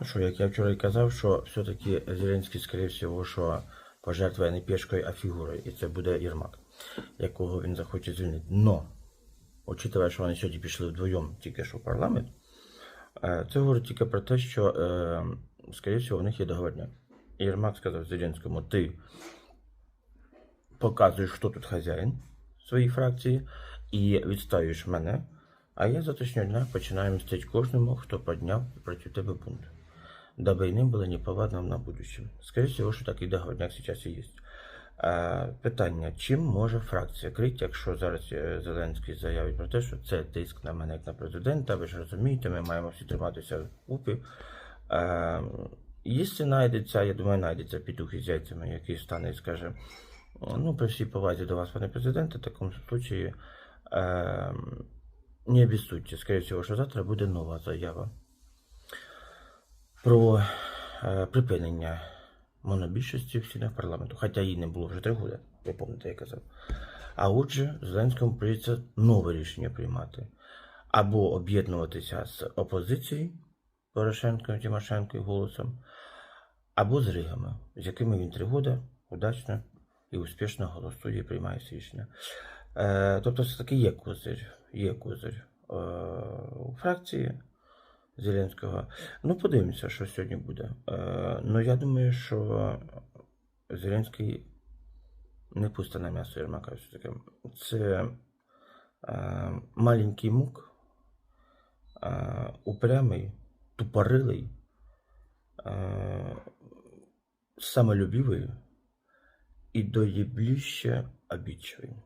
Ну що, як я вчора і казав, що все-таки Зеленський, скоріше всього, що пожертвує не пішкою, а фігурою, і це буде Єрмак, якого він захоче звільнити. Но, учитывая, що вони сьогодні пішли вдвоєм тільки що в парламент, е, це говорить тільки про те, що, е, скоріше всього, у них є договорняк. І Єрмак сказав Зеленському, ти показуєш, хто тут хазяїн своїй фракції, і відставиш мене, а я з завтрашнього дня починаю мстити кожному, хто підняв проти тебе бунт Дабы иным было неповадно на будущем. Скорее всего, що такий договорняк зараз і є. А, питання, чим може фракція крити, якщо зараз е, Зеленський заявить про те, що це тиск на мене як на президента, ви ж розумієте, ми маємо всі триматися купи. А, якщо знайдеться, я думаю, знайдеться петух із яйцями, який стане і скаже, ну, при всій повазі до вас, пане президенте, в такому случаї е, не обіссудьте, скорее всього, що завтра буде нова заява про е, припинення монобільшості в стінах парламенту, хоча її не було вже три роки, ви пам'ятаєте, я казав. А отже, Зеленському прийдеться нове рішення приймати. Або об'єднуватися з опозицією Порошенком, Тимошенко і голосом, або з Ригами, з якими він три роки удачно і успішно голосує і приймає рішення. Е, тобто, все-таки є козир, є козир е, у фракції. Зеленського. Ну, подивимося, що сьогодні буде. Е, ну, я думаю, що Зеленський не пусте на м'ясо Єрмака все-таки. Це е, маленький мук, е, упрямий, тупорилий, е, самолюбивий і доєбліще обідчивий.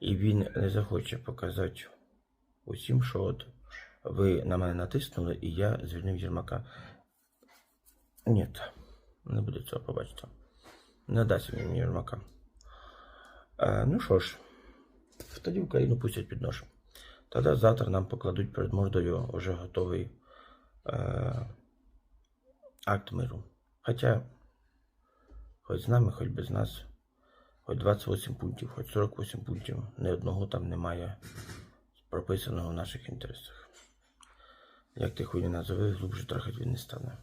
І він не захоче показати усім, що от ви на мене натиснули, і я звільнив Єрмака. Ні, не буде цього побачити. Не дасть мені Єрмака. Е, ну що ж, тоді Україну пустять під нож. Тоді завтра нам покладуть перед мордою вже готовий е, акт миру. Хоча, хоч з нами, хоч без нас, хоч 28 пунктів, хоч 48 пунктів, ні одного там немає прописаного в наших інтересах. Як ти хуй не назови, глубже трахать він не стане.